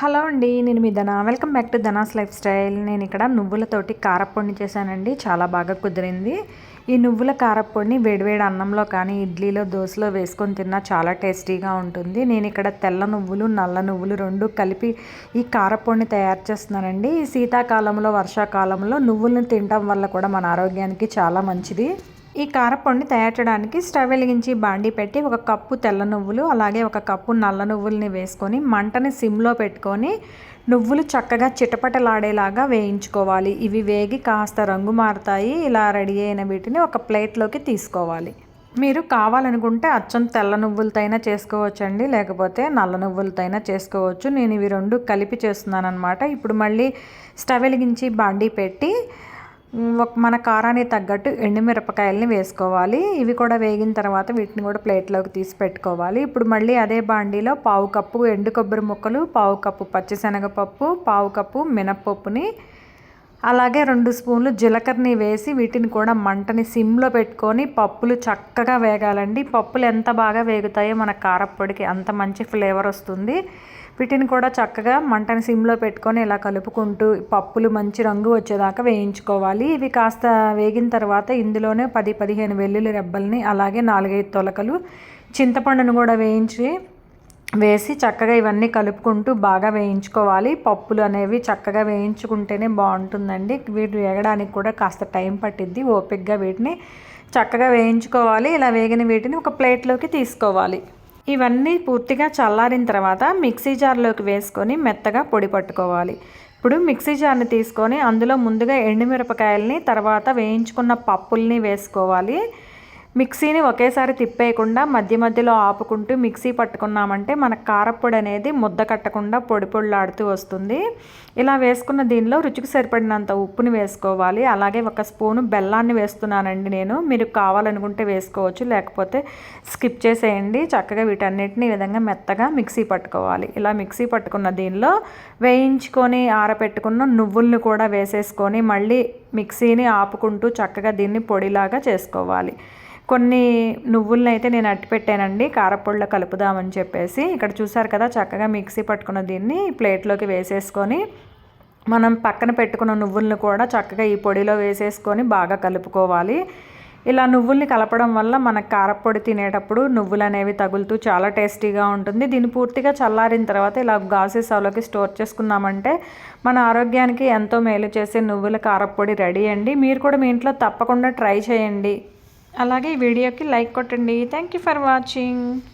Hello అండి నేను మీ Dhana. Welcome back to Dhana's lifestyle. నేను ఇక్కడ నువ్వులతోటి కారపొడిని చేశానండి చాలా బాగా కుదిరింది. ఈ నువ్వుల కారప్పొడిని వేడివేడి అన్నంలో కానీ ఇడ్లీలో దోశలో వేసుకొని తిన్నా చాలా టేస్టీగా ఉంటుంది. నేను ఇక్కడ తెల్ల నువ్వులు నల్ల నువ్వులు రెండు కలిపి ఈ కారపొడిని తయారు చేస్తున్నానండి. ఈ శీతాకాలంలో వర్షాకాలంలో నువ్వులను తినడం వల్ల కూడా మన ఆరోగ్యానికి చాలా మంచిది. ఈ కారపొడిని తయారు చేయడానికి స్టవ్ వెలిగించి బాండి పెట్టి ఒక కప్పు తెల్ల నువ్వులు అలాగే ఒక కప్పు నల్ల నువ్వుల్ని వేసుకొని మంటని సిమ్లో పెట్టుకొని నువ్వులు చక్కగా చిటపటలాడేలాగా వేయించుకోవాలి. ఇవి వేగి కాస్త రంగు మారుతాయి. ఇలా రెడీ అయిన వీటిని ఒక ప్లేట్లోకి తీసుకోవాలి. మీరు కావాలనుకుంటే అచ్చం తెల్ల నువ్వులతోనైనా చేసుకోవచ్చండి లేకపోతే నల్ల నువ్వులతోనైనా చేసుకోవచ్చు. నేను ఇవి రెండు కలిపి చేస్తున్నాను అనమాట ఇప్పుడు మళ్ళీ స్టవ్ వెలిగించి బాండీ పెట్టి మన కారానికి తగ్గట్టు ఎండుమిరపకాయలని వేసుకోవాలి. ఇవి కూడా వేగిన తర్వాత వీటిని కూడా ప్లేట్లోకి తీసి పెట్టుకోవాలి. ఇప్పుడు మళ్ళీ అదే బాండీలో పావు కప్పు ఎండు కొబ్బరి ముక్కలు పావు కప్పు పచ్చిశనగపప్పు పావు కప్పు మినప్పప్పుని అలాగే రెండు స్పూన్లు జీలకర్రని వేసి వీటిని కూడా మంటని సిమ్లో పెట్టుకొని పప్పులు చక్కగా వేగాలండి. పప్పులు ఎంత బాగా వేగుతాయో మన కారప్పొడికి అంత మంచి ఫ్లేవర్ వస్తుంది. వీటిని కూడా చక్కగా మంటని సిమ్లో పెట్టుకొని ఇలా కలుపుకుంటూ పప్పులు మంచి రంగు వచ్చేదాకా వేయించుకోవాలి. ఇవి కాస్త వేగిన తర్వాత ఇందులోనే పది పదిహేను వెల్లుల్లి రెబ్బల్ని అలాగే నాలుగైదు తొలకలు చింతపండును కూడా వేయించి వేసి చక్కగా ఇవన్నీ కలుపుకుంటూ బాగా వేయించుకోవాలి. పప్పులు అనేవి చక్కగా వేయించుకుంటేనే బాగుంటుందండి. వీటి వేగడానికి కూడా కాస్త టైం పట్టిద్ది. ఓపిక్గా వీటిని చక్కగా వేయించుకోవాలి. ఇలా వేగిన వీటిని ఒక ప్లేట్లోకి తీసుకోవాలి. ఇవన్నీ పూర్తిగా చల్లారిన తర్వాత మిక్సీ జార్లోకి వేసుకొని మెత్తగా పొడి పట్టుకోవాలి. ఇప్పుడు మిక్సీ జార్ని తీసుకొని అందులో ముందుగా ఎండుమిరపకాయలని తర్వాత వేయించుకున్న పప్పుల్ని వేసుకోవాలి. మిక్సీని ఒకేసారి తిప్పేయకుండా మధ్య మధ్యలో ఆపుకుంటూ మిక్సీ పట్టుకున్నామంటే మన కారప్పొడి అనేది ముద్ద కట్టకుండా పొడి పొడిలాడుతూ వస్తుంది. ఇలా వేసుకున్న దీనిలో రుచికి సరిపడినంత ఉప్పుని వేసుకోవాలి. అలాగే ఒక స్పూను బెల్లాన్ని వేస్తున్నానండి నేను. మీరు కావాలనుకుంటే వేసుకోవచ్చు లేకపోతే స్కిప్ చేసేయండి. చక్కగా వీటన్నిటిని ఈ విధంగా మెత్తగా మిక్సీ పట్టుకోవాలి. ఇలా మిక్సీ పట్టుకున్న దీనిలో వేయించుకొని ఆరపెట్టుకున్న నువ్వుల్ని కూడా వేసేసుకొని మళ్ళీ మిక్సీని ఆపుకుంటూ చక్కగా దీన్ని పొడిలాగా చేసుకోవాలి. కొన్ని నువ్వులను అయితే నేను అట్టి పెట్టానండి కారపొడిలో కలుపుదామని చెప్పేసి. ఇక్కడ చూసారు కదా చక్కగా మిక్సీ పట్టుకున్న దీన్ని ప్లేట్లోకి వేసేసుకొని మనం పక్కన పెట్టుకున్న నువ్వులను కూడా చక్కగా ఈ పొడిలో వేసేసుకొని బాగా కలుపుకోవాలి. ఇలా నువ్వుల్ని కలపడం వల్ల మన కారపొడి తినేటప్పుడు నువ్వులు అనేవి తగులుతూ చాలా టేస్టీగా ఉంటుంది. దీన్ని పూర్తిగా చల్లారిన తర్వాత ఇలా గాజు సవలోకి స్టోర్ చేసుకున్నామంటే మన ఆరోగ్యానికి ఎంతో మేలు చేసే నువ్వుల కారపొడి రెడీ అండి. మీరు కూడా మీ ఇంట్లో తప్పకుండా ట్రై చేయండి. అలాగే ఈ వీడియోకి లైక్ కొట్టండి. Thank you for watching